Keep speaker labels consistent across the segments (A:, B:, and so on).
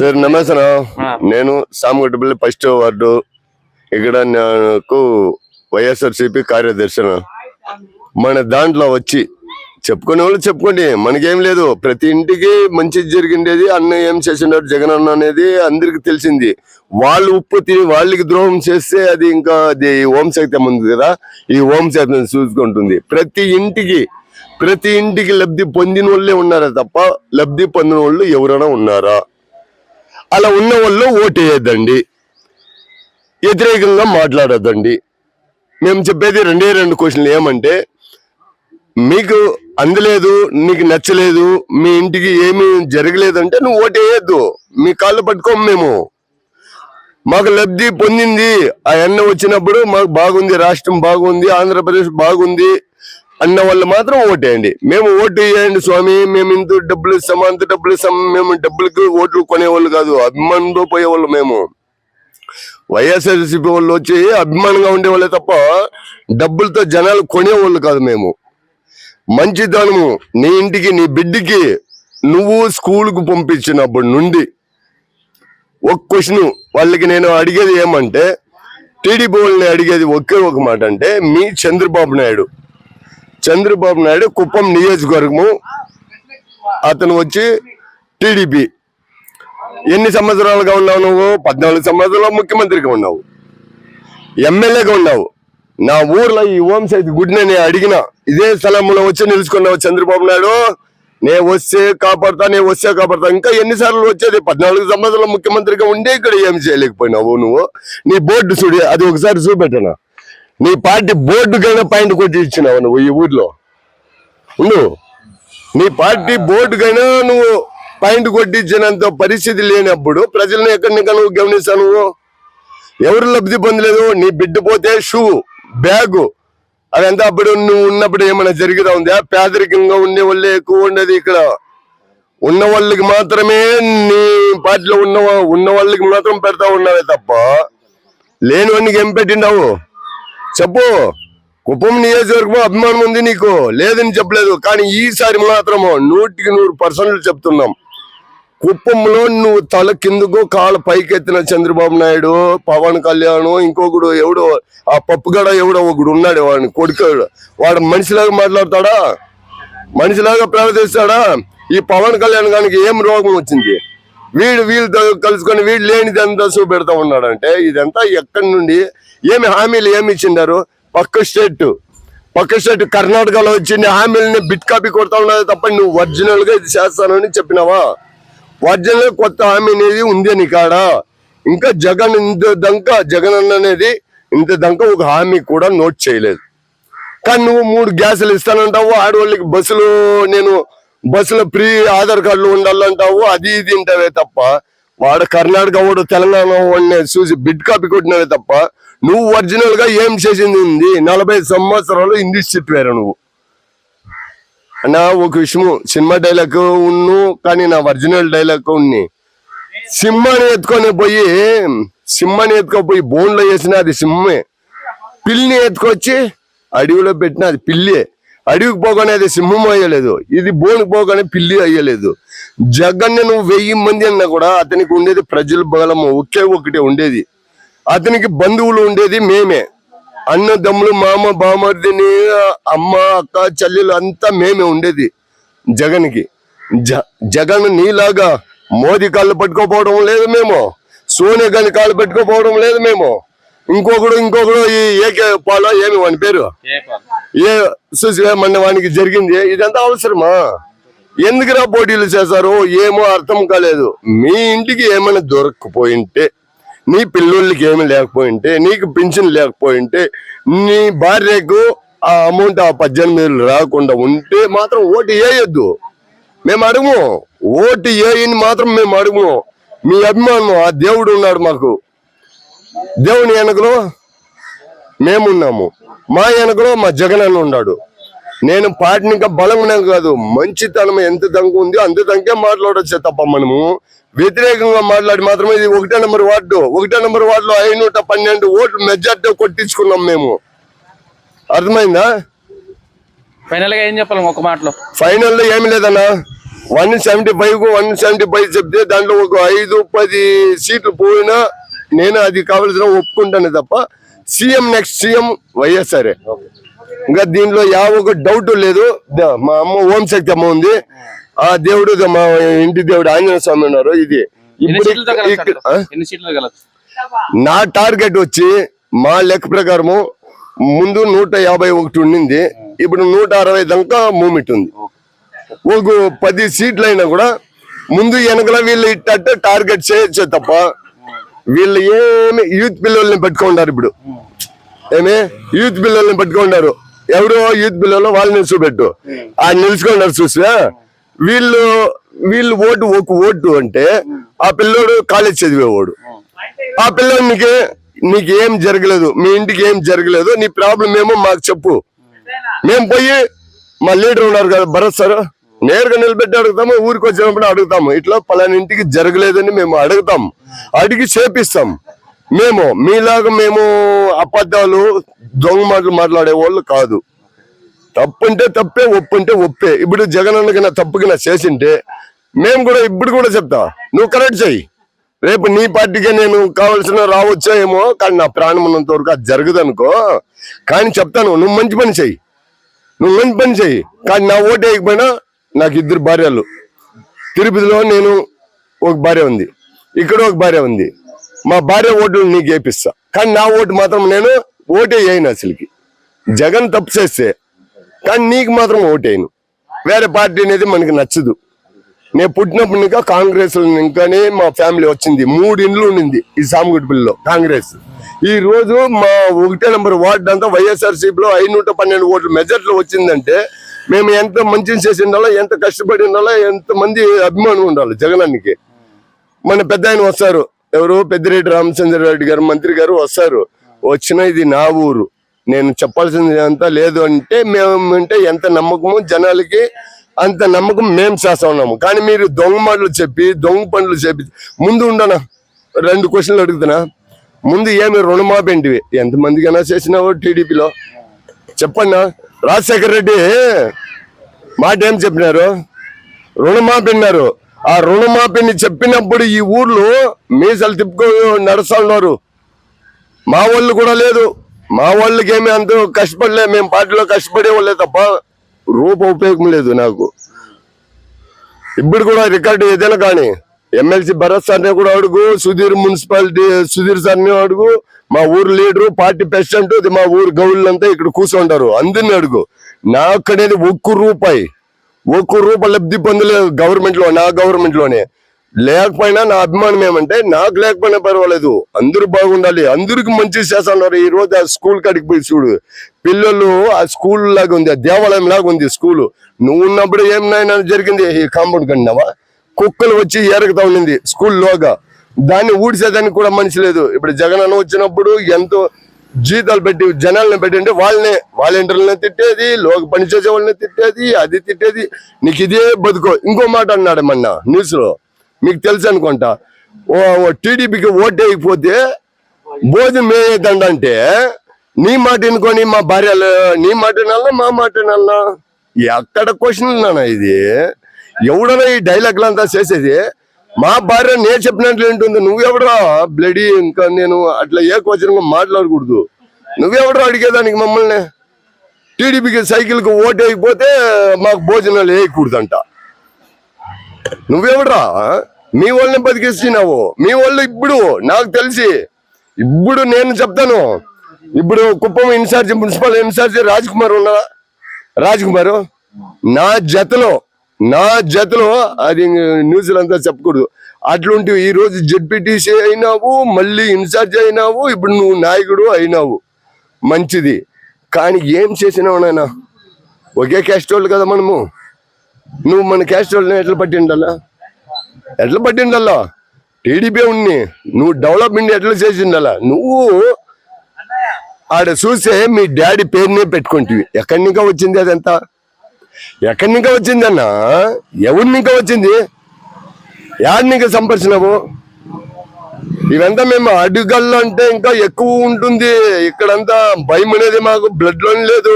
A: Sir నమస్తే. నేను సామగడ్డపల్లి first ward. ఇక్కడ నాకు వైఎస్ఆర్సీపీ కార్యదర్శి మన దాంట్లో వచ్చి చెప్పుకునే వాళ్ళు చెప్పుకోండి మనకేం లేదు. ప్రతి ఇంటికి మంచి జరిగిండేది అన్న ఏం చేసినారు జగన్ అన్న అనేది అందరికి తెలిసింది. వాళ్ళు ఉప్పు తిని వాళ్ళకి ద్రోహం చేస్తే అది ఇంకా అది ఓం శక్తి ఉంది కదా ఈ ఓం శక్తిని చూసుకుంటుంది. ప్రతి ఇంటికి ప్రతి ఇంటికి లబ్ధి పొందిన వాళ్ళే ఉన్నారా తప్ప లబ్ధి పొందిన వాళ్ళు ఎవరైనా ఉన్నారా? అలా ఉన్న వాళ్ళు ఓటు వ్యతిరేకంగా మాట్లాడొద్దండి. మేము చెప్పేది రెండే రెండు క్వశ్చన్లు ఏమంటే మీకు అందలేదు నీకు నచ్చలేదు మీ ఇంటికి ఏమీ జరగలేదంటే నువ్వు ఓటేయద్దు. మీ కాళ్ళు పట్టుకోము మేము. మాకు లబ్ధి పొందింది. ఆ ఎన్న వచ్చినప్పుడు మాకు బాగుంది రాష్ట్రం బాగుంది ఆంధ్రప్రదేశ్ బాగుంది. అన్న వాళ్ళు మాత్రం ఓటేయండి. మేము ఓటు వేయండి స్వామి. మేము ఇంత డబ్బులు ఇస్తాము అంత డబ్బులు ఇస్తాము. మేము డబ్బులకి ఓట్లు కొనేవాళ్ళు కాదు అభిమానంతో పోయేవాళ్ళు మేము. వైఎస్ఆర్సీపీ వాళ్ళు వచ్చి అభిమానంగా ఉండేవాళ్ళే తప్ప డబ్బులతో జనాలు కొనేవాళ్ళు కాదు మేము. మంచితనము నీ ఇంటికి నీ బిడ్డకి నువ్వు స్కూల్కు పంపించినప్పటి నుండి ఒక క్వశ్చన్ వాళ్ళకి నేను అడిగేది ఏమంటే టీడీపీ వాళ్ళని అడిగేది ఒకే ఒక మాట అంటే మీ చంద్రబాబు నాయుడు. చంద్రబాబు నాయుడు కుప్పం నియోజకవర్గము. అతను వచ్చి టీడీపీ. ఎన్ని సంవత్సరాలుగా ఉన్నావు నువ్వు? పద్నాలుగు సంవత్సరాలు ముఖ్యమంత్రిగా ఉన్నావు. ఎమ్మెల్యేగా ఉన్నావు. నా ఊర్లో ఈ ఓం సైతి గుడిని నేను అడిగిన ఇదే స్థలంలో వచ్చి నిలుచుకున్నావు చంద్రబాబు నాయుడు. నే వస్తే కాపాడుతా నే వస్తే కాపాడుతా. ఇంకా ఎన్నిసార్లు వచ్చేది? పద్నాలుగు సంవత్సరాలు ముఖ్యమంత్రిగా ఉండే ఇక్కడ ఏమి చేయలేకపోయినావు నువ్వు? నీ బోర్డు చూడి అది ఒకసారి చూపెట్టనా? నీ పార్టీ బోర్డు కైనా పాయింట్ కొట్టి ఇచ్చినావు నువ్వు ఈ ఊర్లో. ఉండు. నీ పార్టీ బోర్డుకైనా నువ్వు పాయింట్ కొట్టించినంత పరిస్థితి లేనప్పుడు ప్రజలను ఎక్కడినికా నువ్వు గమనిస్తావు నువ్వు? ఎవరు లబ్ధి పొందలేదు? నీ బిడ్డ పోతే షూ బ్యాగు అదంతా అప్పుడు నువ్వు ఉన్నప్పుడు ఏమైనా జరుగుతా ఉందా? పేదరికంగా ఉండే వాళ్ళే ఎక్కువ ఉండేది ఇక్కడ. ఉన్న వాళ్ళకి మాత్రమే నీ పార్టీలో ఉన్న ఉన్న వాళ్ళకి మాత్రం పెడతా ఉన్నావే తప్ప లేని వాడికి ఏం పెట్టిండావు? చెప్పు. కుప్పం నియోజకవర్గం అభిమానం ఉంది నీకు. లేదని చెప్పలేదు. కానీ ఈసారి మాత్రము నూటికి నూరు పర్సెంట్లు చెప్తున్నాం. కుప్పంలో నువ్వు తల కిందకు కాలు పైకెత్తిన చంద్రబాబు నాయుడు పవన్ కళ్యాణ్ ఇంకొకడు ఎవడో ఆ పప్పుగడ ఎవడో ఒకడు ఉన్నాడు. వాడిని కొడుకాడు. వాడు మనిషిలాగా మాట్లాడతాడా? మనిషిలాగా ప్రవర్తిస్తాడా? ఈ పవన్ కళ్యాణ్ గానికి ఏం రోగం వచ్చింది? వీడు వీళ్ళతో కలుసుకొని వీడు లేనిదంతా చూపెడతా ఉన్నాడంటే ఇదంతా ఎక్కడి నుండి? ఏమి హామీలు ఏమి ఇచ్చిండారు? పక్క స్టేట్. పక్క స్టేట్ కర్ణాటకలో వచ్చింది హామీలని బిట్ కాపీ కొడతా ఉన్నది తప్ప నువ్వు ఒరిజినల్గా ఇది చేస్తానని చెప్పినావా? ఒరిజినల్ కొత్త హామీ అనేది ఉంది నీ కాడ. ఇంకా జగన్ ఇంత దంక జగన్ అన్న అనేది ఇంత దంక ఒక హామీ కూడా నోట్ చేయలేదు. కానీ నువ్వు మూడు గ్యాసులు ఇస్తానంటావు ఆడవాళ్ళకి బస్సులు నేను బస్సులో ఫ్రీ ఆధార్ కార్డులు ఉండాలంటావు అది ఇది ఇంటవే తప్ప వాడు కర్ణాటక వాడు తెలంగాణ వాడిని చూసి బిడ్ కాపీ కొట్టినవే తప్ప నువ్వు ఒరిజినల్గా ఏం చేసింది ఉంది? నలభై సంవత్సరాలు ఇంగ్లీష్ చెప్పారు నువ్వు. అన్నా ఒక విషయము సినిమా డైలాగ్ ఉన్ను కానీ నా ఒరిజినల్ డైలాగ్ ఉన్ని సింహాన్ని ఎత్తుకొని పోయి సింహాన్ని ఎత్తుకొని బోన్లో వేసిన అది సింహమే. పిల్లిని ఎత్తుకొచ్చి అడవిలో పెట్టిన అది పిల్లి. అడవికి పోగానే అది సింహం అయ్యలేదు. ఇది బోనికి పోగానే పిల్లి అయ్యలేదు. జగన్ నువ్వు వెయ్యి మంది అన్నా కూడా అతనికి ఉండేది ప్రజల బలము ఒకే ఒకటి ఉండేది. అతనికి బంధువులు ఉండేది మేమే. అన్నదమ్ములు మామ బామర్దిని అమ్మ అక్క చెల్లెలు అంతా మేమే ఉండేది జగన్కి. జ జగన్ నీలాగా మోదీ కాళ్ళు పట్టుకోపోవడం లేదు మేము. సోనియా గాంధీ కాళ్ళు పెట్టుకోపోవడం లేదు మేము. ఇంకొకడు ఇంకొకడు ఈ ఏకే పాలో ఏమి వాని పేరు? ఏ చూసి మన వానికి జరిగింది? ఇదంతా అవసరమా? ఎందుకురా పోటీలు చేశారు ఏమో అర్థం కాలేదు. మీ ఇంటికి ఏమైనా దొరకపోయింటే నీ పిల్లోళ్ళకి ఏమి లేకపోయింటే నీకు పింఛన్ లేకపోయింటే నీ భార్యకు ఆ అమౌంట్ ఆ పద్దెనిమిది రాకుండా ఉంటే మాత్రం ఓటు వేయొద్దు. మేము అడుగు ఓటు వేయని మాత్రం మేము అడుగు మీ అభిమానం ఆ దేవుడు ఉన్నాడు మాకు. దేవుని వెనకలో మేమున్నాము. మా వెనకలో మా జగన్ అన్న ఉన్నాడు. నేను పార్టీని ఇంకా బలంగా కాదు మంచితనం ఎంత దంకు ఉంది అంత దంకే మాట్లాడొచ్చే తప్ప మనము. వ్యతిరేకంగా మాట్లాడి మాత్రమే ఇది ఒకటే నెంబర్ వార్డు. ఒకటే నెంబర్ వార్డులో ఐనూట పన్నెండు ఓట్లు మెజార్టీ కొట్టించుకున్నాం మేము. అర్థమైందా?
B: ఫైనల్గా ఏం చెప్పాలి ఒక మాటలో?
A: ఫైనల్లో ఏమి లేదన్నా. One seventy five one seventy five చెప్తే దాంట్లో ఒక ఐదు పది సీట్లు పోయినా నేను అది కావాల్సిన ఒప్పుకుంటాను తప్ప సీఎం నెక్స్ట్ సీఎం వైఎస్ఆర్ ఇంకా దీంట్లో యావ ఒక డౌట్ లేదు మా అమ్మ ఓం శక్తి అమ్మ ఉంది. ఆ దేవుడు మా ఇంటి దేవుడు ఆంజనేయ స్వామి ఉన్నారు. ఇది నా టార్గెట్ వచ్చి మా లెక్క ప్రకారము ముందు నూట యాభై ఒకటి ఉండింది. ఇప్పుడు నూట అరవై దాకా మూమెంట్ ఉంది. ఒక పది సీట్లు అయినా కూడా ముందు వెనకల వీళ్ళు ఇట్టట్ట టార్గెట్ చేయొచ్చు తప్ప వీళ్ళు ఏమి యూత్ పిల్లల్ని పెట్టుకుంటారు ఇప్పుడు. ఏమి? యూత్ పిల్లల్ని పెట్టుకుంటారు ఎవరు యూత్ పిల్లలు వాళ్ళని చూపెట్టు ఆ నిలుచుకున్నారు చూసా వీళ్ళు వీళ్ళు ఓటు ఒక ఓటు అంటే ఆ పిల్లోడు కాలేజ్ చదివేవాడు. ఆ పిల్లోడు నీకు నీకు ఏం జరగలేదు మీ ఇంటికి ఏం జరగలేదు నీ ప్రాబ్లం ఏమో మాకు చెప్పు. మేము పోయి మా లీడర్ ఉన్నారు కదా భరత్ సార్. నేరుగా నిలబెట్టి అడుగుతాము ఊరికి వచ్చినప్పుడు అడుగుతాము. ఇట్లా పలానింటికి జరగలేదని మేము అడుగుతాం. అడిగి చేపిస్తాం. మేము మీలాగా మేము అబద్ధాలు దొంగ మాటలు మాట్లాడే వాళ్ళు కాదు. తప్పుంటే తప్పే ఒప్పుంటే ఒప్పే. ఇప్పుడు జగన్ అన్నకి తప్పుకైనా చేసింటే మేము కూడా ఇప్పుడు కూడా చెప్తా. నువ్వు కరెక్ట్ చెయ్యి. రేపు నీ పార్టీకే నేను కావాల్సిన రావచ్చో ఏమో కానీ నా ప్రాణం ఉన్నంత వరకు అది జరగదు అనుకో. కానీ చెప్తాను నువ్వు మంచి పని చెయ్యి. నువ్వు మంచి పని చెయ్యి. కానీ నా ఓటు వేయకపోయినా నాకు ఇద్దరు భార్యలు. తిరుపతిలో నేను ఒక భార్య ఉంది. ఇక్కడ ఒక భార్య ఉంది. మా భార్య ఓట్లు నీకు వేపిస్తా. కానీ నా ఓటు మాత్రం నేను ఓటే వేయను అసలుకి. జగన్ తప్పు చేస్తే కానీ నీకు మాత్రం ఓటేయను. వేరే పార్టీ అనేది మనకి నచ్చదు. నేను పుట్టినప్పుడు ఇంకా కాంగ్రెస్ ఇంకానే మా ఫ్యామిలీ వచ్చింది. మూడు ఇండ్లు ఉండింది ఈ సామగుడిపల్లిలో కాంగ్రెస్. ఈ రోజు మా ఒకటే నెంబర్ వార్డు అంతా వైఎస్ఆర్సీపీలో ఐదు నూట పన్నెండు ఓట్ల మెజార్టీలో వచ్చిందంటే మేము ఎంత మంచిని చేసి ఉండాలో ఎంత కష్టపడి ఉండాలో ఎంత మంది అభిమానం ఉండాలి జగనానికి. మన పెద్ద ఆయన వస్తారు. ఎవరు? పెద్దిరెడ్డి రామచంద్ర రెడ్డి గారు మంత్రి గారు వస్తారు. వచ్చిన ఇది నా ఊరు. నేను చెప్పాల్సింది అంతా లేదు అంటే మేము అంటే ఎంత నమ్మకము జనాలకి అంత నమ్మకం మేము చేస్తా ఉన్నాము. కానీ మీరు దొంగ మాటలు చెప్పి దొంగ పనులు చెప్పి ముందు ఉండనా? రెండు క్వశ్చన్లు అడుగుతున్నా. ముందు ఏమి రుణమాపేంటివి ఎంతమందికైనా చేసినావు టీడీపీలో? చెప్పన్నా? రాజశేఖర రెడ్డి మాట ఏం చెప్పినారు? రుణమాపిన్నారు అన్నారు. ఆ రుణమాఫీని చెప్పినప్పుడు ఈ ఊర్లో మీసలు తిప్పుకో నడుస్తా ఉన్నారు మా వాళ్ళు కూడా లేదు. మా వాళ్ళకి ఏమి అంత కష్టపడలే. మేము పార్టీలో కష్టపడే వాళ్ళే తప్ప రూప ఉపయోగం లేదు నాకు. ఇప్పుడు కూడా రికార్డు ఏదైనా కానీ ఎమ్మెల్సీ భరత్ సార్ని కూడా అడుగు సుధీర్ మున్సిపాలిటీ సుధీర్ సార్ని అడుగు మా ఊరు లీడరు పార్టీ ప్రెసిడెంట్ ఇది మా ఊరు గౌళ్ళంతా ఇక్కడ కూర్చుంటారు. అందరిని అడుగు. నాకనేది ఒక్క రూపాయి ఒక్క రూపాయి లబ్ధి పొందలేదు గవర్నమెంట్లో నా గవర్నమెంట్లోనే లేకపోయినా నా అభిమానం ఏమంటే నాకు లేకపోయినా పర్వాలేదు. అందరూ బాగుండాలి. అందరికి మంచి చేస్తున్నారు ఈ రోజు ఆ స్కూల్ కాడికి పోయి చూడు. పిల్లలు ఆ స్కూల్ లాగా ఉంది ఆ దేవాలయం లాగా ఉంది స్కూల్. నువ్వు ఉన్నప్పుడు ఏం జరిగింది? ఈ కాంపౌండ్ కన్నావా? కుక్కలు వచ్చి ఏరగతా ఉండింది స్కూల్లోగా దాన్ని ఊడిసేదానికి కూడా మనిషి లేదు. ఇప్పుడు జగన్ అన్న వచ్చినప్పుడు ఎంతో జీతాలు పెట్టి జనాలను పెట్టింటే వాళ్ళనే వాలంటీర్లను తిట్టేది లోక పని చేసే వాళ్ళని తిట్టేది అది తిట్టేది. నీకు ఇదే బతుకో. ఇంకో మాట అన్నాడు మొన్న న్యూస్లో మీకు తెలుసు అనుకుంటా. ఓ టీడీపీకి ఓటు అయిపోతే భోజనం మేయేదండ అంటే నీ మాట వినుకొని మా భార్యలు నీ మాట వినాలా మా మాట వినాలా ఎక్కడ క్వశ్చన్ ఇది? ఎవడన్నా ఈ డైలాగ్లంతా చేసేది? మా భార్య నేను చెప్పినట్లు ఏంటుంది? నువ్వెవడరా? బ్లడీ ఇంకా నేను అట్లా ఏ క్వశ్చన్ మాట్లాడకూడదు. నువ్వెవడరా అడిగేదానికి మమ్మల్ని? టీడీపీకి సైకిల్కి ఓటు వేయకపోతే మాకు భోజనాలు వేయకూడదంట. నువ్వెవడరా? మీ వాళ్ళని బతికిస్తున్నావు. మీ వాళ్ళు ఇప్పుడు నాకు తెలిసి ఇప్పుడు నేను చెప్తాను. ఇప్పుడు Kuppam in charge municipal in charge Raj Kumar ఉన్నారా రాజ్ కుమార్ నా జతలో నా జతలో అది న్యూస్ అంతా చెప్పకూడదు. అట్లాంటి ఈ రోజు జడ్పీటీసీ అయినావు మళ్ళీ ఇన్ఛార్జ్ అయినావు ఇప్పుడు నువ్వు నాయకుడు అయినావు. మంచిది. కానీ ఏం చేసినావు నాయన? ఒకే క్యాస్ట్ వాళ్ళు కదా మనము. నువ్వు మన క్యాస్ట్ వాళ్ళని ఎట్లా పట్టిండాలా ఎట్లా పట్టిండాలా టీడీపీ ఉన్ని నువ్వు డెవలప్మెంట్ ఎట్లా చేసిండాలా నువ్వు ఆడ చూస్తే మీ డాడీ పేరునే పెట్టుకుంటివి. ఎక్కడి ఇంకా వచ్చింది అదంతా? ఎక్కడి ఇంకా వచ్చింది అన్న ఎవరిని ఇంకా వచ్చింది? యాడిని ఇంకా సంపర్చినావు ఇవంతా మేము అడుగల్లో అంటే ఇంకా ఎక్కువ ఉంటుంది. ఇక్కడంతా భయం అనేది మాకు బ్లడ్లోనే లేదు.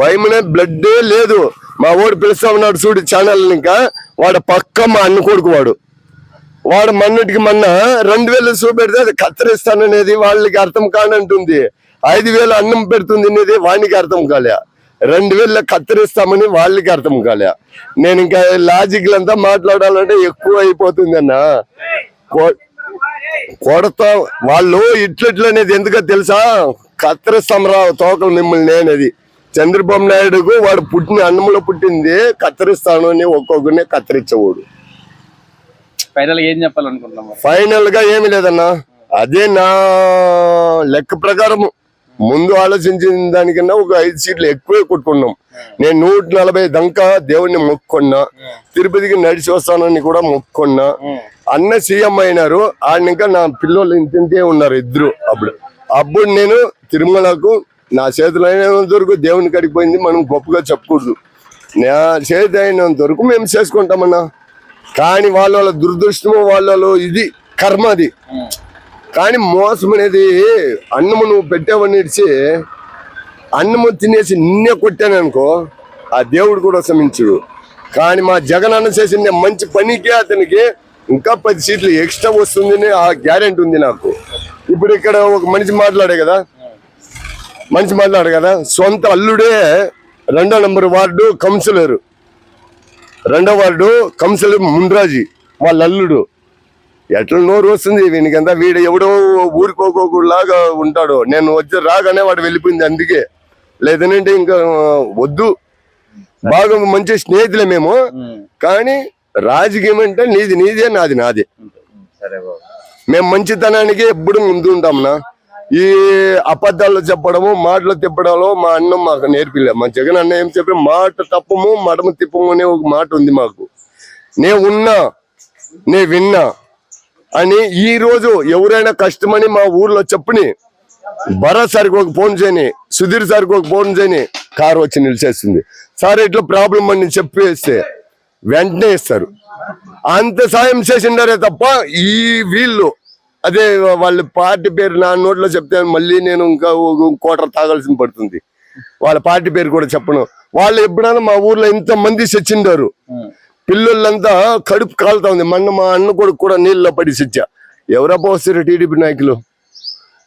A: భయం అనేది బ్లడ్డే లేదు. మా వాడు పిలుస్తా ఉన్నాడు చూడు ఛానల్ ఇంకా వాడు పక్క మా అన్న కొడుకు వాడు. వాడు మన్నిటికి మొన్న రెండు వేలు చూపెడితే అది కత్తిరిస్తాననేది వాళ్ళకి అర్థం కానంటుంది. ఐదు వేలు అన్నం పెడుతుంది అనేది వానికి అర్థం కాలే. రెండు వేల కత్తిరిస్తామని వాళ్ళకి అర్థం కాలే. నేను ఇంకా లాజిక్ అంతా మాట్లాడాలంటే ఎక్కువ అయిపోతుంది అన్న. కొడతా వాళ్ళు ఇట్లట్లు అనేది ఎందుకో తెలుసా? కత్తిరిస్తాం రా తోకలు మిమ్మల్ని నేనది. చంద్రబాబు నాయుడుకు వాడు పుట్టిన అన్నంలో పుట్టింది కత్తిరిస్తాను అని ఒక్కొక్కరిని కత్తిరించేవాడు.
B: ఫైనల్ ఏం చెప్పాలనుకుంటున్నాం?
A: ఫైనల్గా ఏమి లేదన్నా. అదే నా లెక్క ప్రకారం ముందు ఆలోచించిన దానికన్నా ఒక ఐదు సీట్లు ఎక్కువే కొట్టుకున్నాం. నేను నూట నలభై దంకా దేవుణ్ణి మొక్కున్నా. తిరుపతికి నడిచి వస్తానని కూడా మొక్కున్నా. అన్న సీఎం అయినారు. ఆయన ఇంకా నా పిల్లలు ఇంతింతే ఉన్నారు ఇద్దరు అప్పుడు. అప్పుడు నేను తిరుమలకు నా చేతులు అయినంత వరకు దేవుని కడిగిపోయింది మనం గొప్పగా చెప్పకూడదు. నా చేతి అయినంత వరకు మేము చేసుకుంటామన్నా. కానీ వాళ్ళ వాళ్ళ దురదృష్టము వాళ్ళ ఇది కర్మ అది. కానీ మోసం అనేది అన్నము నువ్వు పెట్టావని ఇడిచి అన్నము తినేసి నిన్నే కొట్టాను అనుకో ఆ దేవుడు కూడా శ్రమించుడు. కానీ మా జగన్ అన్న చేసిన మంచి పనికి అతనికి ఇంకా పది సీట్లు ఎక్స్ట్రా వస్తుందని ఆ గ్యారెంటీ ఉంది నాకు. ఇప్పుడు ఇక్కడ ఒక మనిషి మాట్లాడే కదా మనిషి మాట్లాడు కదా సొంత అల్లుడే రెండో నంబర్ వార్డు కౌన్సిలర్. రెండో వార్డు కౌన్సిలర్ ముండ్రాజీ వాళ్ళ అల్లుడు. ఎట్లా నోరు వస్తుంది? వీనికంతా వీడు ఎవడో ఊరుకోకోలాగా ఉంటాడు. నేను వచ్చి రాగానే వాడు వెళ్ళిపోయింది అందుకే. లేదనంటే ఇంకా వద్దు. బాగా మంచి స్నేహితులే మేము. కానీ రాజకీయం అంటే నీది నీదే నాది నాదే. మేము మంచితనానికి ఎప్పుడు ముందు ఉంటాంనా ఈ అబద్ధాలు చెప్పడము మాటలు తిప్పడంలో మా అన్నం మాకు నేర్పిలే. మా జగన్ అన్న ఏం చెప్పి మాట తప్పము మడమ తిప్పము అనే ఒక మాట ఉంది మాకు. నే ఉన్నా నే విన్నా అని ఈ రోజు ఎవరైనా కష్టమని మా ఊర్లో చెప్పని భరత్ సార్కి ఒక ఫోన్ చేయని సుధీర్ సార్కి ఒక ఫోన్ చేయని కారు వచ్చి నిలిచేస్తుంది. సార్ ఇట్లా ప్రాబ్లం అని చెప్పేస్తే వెంటనే ఇస్తారు. అంత సాయం చేసిండారే తప్ప ఈ వీళ్ళు అదే వాళ్ళ పార్టీ పేరు నా నోట్లో చెప్తే మళ్ళీ నేను ఇంకా ఒక కోటర్ తాగాల్సి పడుతుంది. వాళ్ళ పార్టీ పేరు కూడా చెప్పను. వాళ్ళు ఎప్పుడైనా మా ఊర్లో ఇంత మంది చచ్చిండారు పిల్లలంతా కడుపు కాలుతా ఉంది. మొన్న మా అన్న కొడుకు కూడా నీళ్ళలో పడి సిచ్చా ఎవరబ్బా వస్తారు టీడీపీ నాయకులు?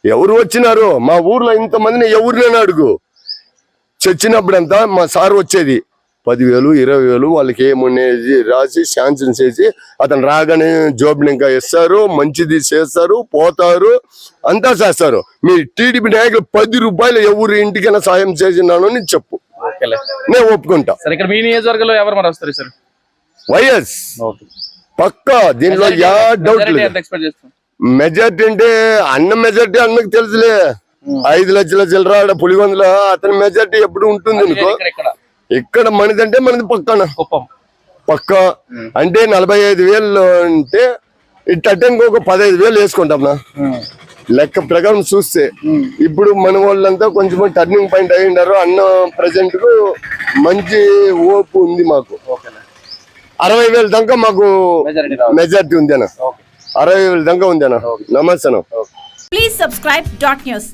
A: ఎవరు వచ్చినారు? మా ఊర్లో ఇంతమందిని ఎవరినైనా అడుగు. చచ్చినప్పుడంతా మా సార్ వచ్చేది. పదివేలు ఇరవై వేలు వాళ్ళకి ఏమునేది రాసి శాంక్షన్ చేసి అతను రాగానే జాబ్ని ఇంకా ఇస్తారు మంచిది చేస్తారు పోతారు అంతా చేస్తారు. మీ టీడీపీ నాయకులు పది రూపాయలు ఎవరు ఇంటికైనా సాయం చేసినాను అని చెప్పు. నేను ఒప్పుకుంటా.
B: ఇక్కడ మీ నియోజకవర్గంలో ఎవరు మరి వస్తారు సార్?
A: వైఎస్. పక్కా దీనిలో యా డౌట్
B: మెజారిటీ
A: లేదు. మెజార్టీ అంటే అన్న మెజార్టీ అన్నకు తెలుసులే. ఐదు లక్షల చిల్లర పులిగొందల అతని మెజార్టీ ఎప్పుడు ఉంటుంది అనుకో.
B: ఇక్కడ ఇక్కడ.
A: మనదంటే మనది పక్కన. పక్క. అంటే నలభై ఐదు వేలు అంటే ఇట్టంకి ఒక పదహైదు వేలు వేసుకుంటాం నా.
B: ఉమ్.
A: లెక్క ప్రకారం చూస్తే. ఇప్పుడు మన వాళ్ళంతా కొంచెం టర్నింగ్ పాయింట్ అయ్యిండారు. అన్న ప్రజెంట్ మంచి ఓపు ఉంది మాకు. అరవై వేల దాకా మాకు
B: మెజారిటీ రావాలి.
A: మెజార్టీ ఉంది అన్న.
B: ఓకే
A: అరవై వేల దాకా ఉంది అన్న. నమస్తే
C: Please subscribe Dot News.